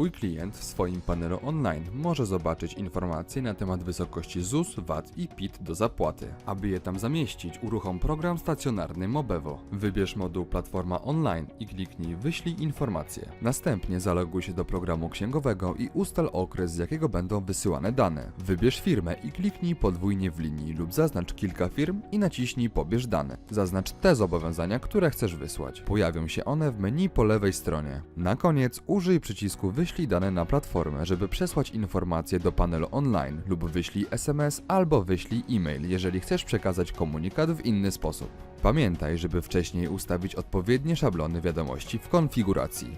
Twój klient w swoim panelu online może zobaczyć informacje na temat wysokości ZUS, VAT i PIT do zapłaty. Aby je tam zamieścić, uruchom program stacjonarny Mobevo. Wybierz moduł Platforma Online i kliknij Wyślij informacje. Następnie zaloguj się do programu księgowego i ustal okres, z jakiego będą wysyłane dane. Wybierz firmę i kliknij podwójnie w linii lub zaznacz kilka firm i naciśnij Pobierz dane. Zaznacz te zobowiązania, które chcesz wysłać. Pojawią się one w menu po lewej stronie. Na koniec użyj przycisku Wyślij dane na platformę, żeby przesłać informacje do panelu online lub wyślij SMS albo wyślij e-mail, jeżeli chcesz przekazać komunikat w inny sposób. Pamiętaj, żeby wcześniej ustawić odpowiednie szablony wiadomości w konfiguracji.